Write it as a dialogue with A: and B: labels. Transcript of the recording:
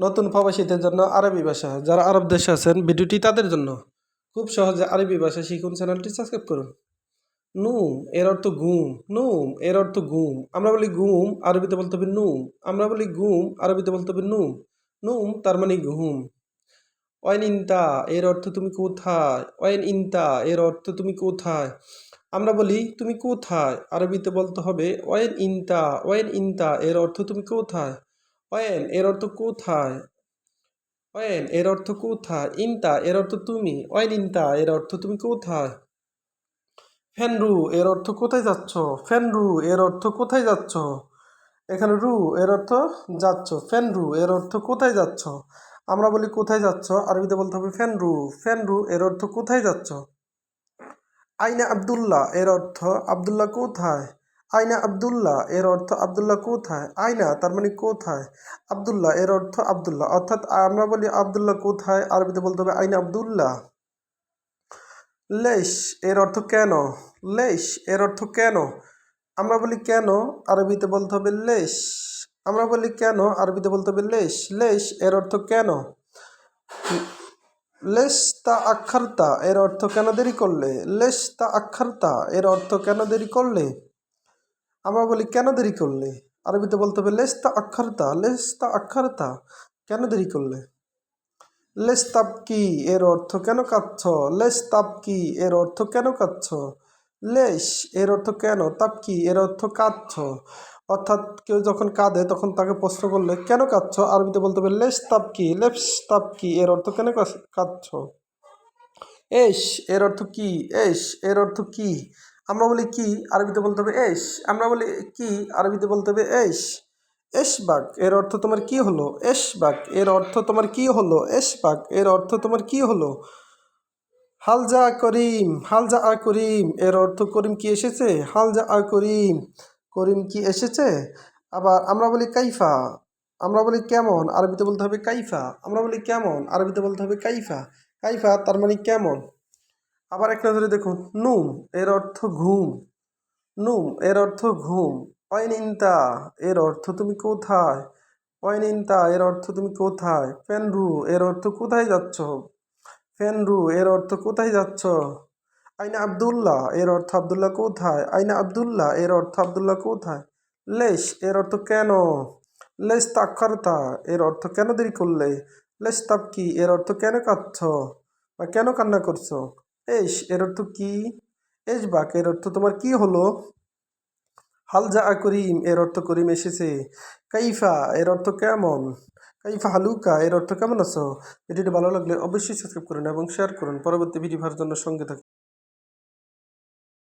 A: নতুন প্রবাসীদের জন্য আরবি ভাষা। যারা আরব দেশে আছেন, ভিডিওটি তাদের জন্য। খুব সহজে আরবি ভাষা শিখুন, চ্যানেলটি সাবস্ক্রাইব করুন। নুম, এর অর্থ গুম নুম, এর অর্থ গুম আমরা বলি গুম আরবিতে বলতে হবে নুম। আমরা বলি গুম আরবিতে বলতে হবে নুম। নুম, তার মানে ঘুম। ওয়াইন ইনতা, এর অর্থ তুমি কোথায়? অয়েন ইনতা, এর অর্থ তুমি কোথায়? আমরা বলি তুমি কোথায়? আরবিতে বলতে হবে ওয়াইন ইনতা। ওয়াইন ইনতা, এর অর্থ তুমি কোথায়? ওয়েন এর অর্থ কোথায় ওয়েন এর অর্থ কোথায় ইনতা এর অর্থ তুমি ওয়েন ইনতা এর অর্থ তুমি কোথায় ফেনরু এর অর্থ কোথায় যাচ্ছ ফেনরু এর অর্থ কোথায় যাচ্ছ এখানে রু এর অর্থ যাচ্ছ ফেনরু এর অর্থ কোথায় যাচ্ছ আমরা বলি কোথায় যাচ্ছ আরবিতে বলতে হবে ফেনরু ফেনরু এর অর্থ কোথায় যাচ্ছ আইনা আবদুল্লাহ এর অর্থ আবদুল্লাহ কোথায় আইনা আবদুল্লাহ, এর অর্থ আবদুল্লাহ কোথায়? আইনা, তার মানে কোথায়? আবদুল্লাহ, এর অর্থ আবদুল্লাহ। অর্থাৎ আমরা বলি আবদুল্লাহ কোথায়, আরবিতে বলতে হবে আইনা আবদুল্লাহ। লেশ এর অর্থ কেন? লেশ এর অর্থ কেন? আমরা বলি কেন, আরবিতে বলতে হবে লেশ আমরা বলি কেন, আরবিতে বলতে হবে লেশ লেশ এর অর্থ কেন? লেশ তা আক্ষারতা এর অর্থ কেন দেরি করলে? লেশ তা আক্ষারতা এর অর্থ কেন দেরি করলে? আমরা বলি, কেন দেরি করলে? আরবিতে বলতে হবে লেস তা আক্ষারতা লেস তা কেন দেরি করলে? লেস কি এর অর্থ কেন কাঁদছ? লেস কি এর অর্থ কেন কাঁদছ? লেশ এর অর্থ কেন? তাপ কি এর অর্থ কাঁদছ? অর্থাৎ কেউ যখন কাঁদে, তখন তাকে প্রশ্ন করলে, কেন কাঁদছ? আরবিতে বলতে হবে লেস তাপ কি লেপস তাপ কি এর অর্থ কেন কাঁদ- কাঁদছ? এস এর অর্থ কি এস এর অর্থ কি? আমরা বলি কি? আরবিতে বলতে হবে এস। আমরা বলি কি? আরবিতে বলতে হবে এস। এশবাক এর অর্থ তোমার কি হলো? এশবাক এর অর্থ তোমার কি হলো? এশবাক এর অর্থ তোমার কি হলো? হালজা করিম হালজা আ করিম, এর অর্থ করিম কি এসেছে? হালজা আ করিম করিম কি এসেছে? আবার আমরা বলি কাইফা, আমরা বলি কেমন? আরবিতে বলতে হবে কাইফা, আমরা বলি কেমন? আরবিতে বলতে হবে কাইফা। কাইফা তার মানে কেমন? আবার এক নজরে দেখুন নুম এর অর্থ ঘুম নুম এর অর্থ ঘুম অয়নিন্তা এর অর্থ তুমি কোথায় অয়নিন্তা এর অর্থ তুমি কোথায় ফেনরু এর অর্থ কোথায় যাচ্ছ ফেনরু এর অর্থ কোথায় যাচ্ছ আইনা আবদুল্লাহ এর অর্থ আবদুল্লাহ কোথায় আইনা আবদুল্লাহ এর অর্থ আবদুল্লাহ কোথায় লেশ এর অর্থ কেন লেশ তাক্ষরতা এর অর্থ কেন দেরি করলে লেশ তাপকি এর অর্থ কেন কাঁদছ বা কেন কান্না করছ এস এর অর্থ কি? এস বাক, এর অর্থ তোমার কি হলো? হালজা করিম, এর অর্থ করিম এসেছে। কাইফা, এর অর্থ কেমন? কাইফা হালুকা, এর অর্থ কেমন আছো? ভিডিওটি ভালো লাগলে অবশ্যই সাবস্ক্রাইব করুন এবং শেয়ার করুন। পরবর্তী ভিডিও ভার জন্য সঙ্গে থাকুন।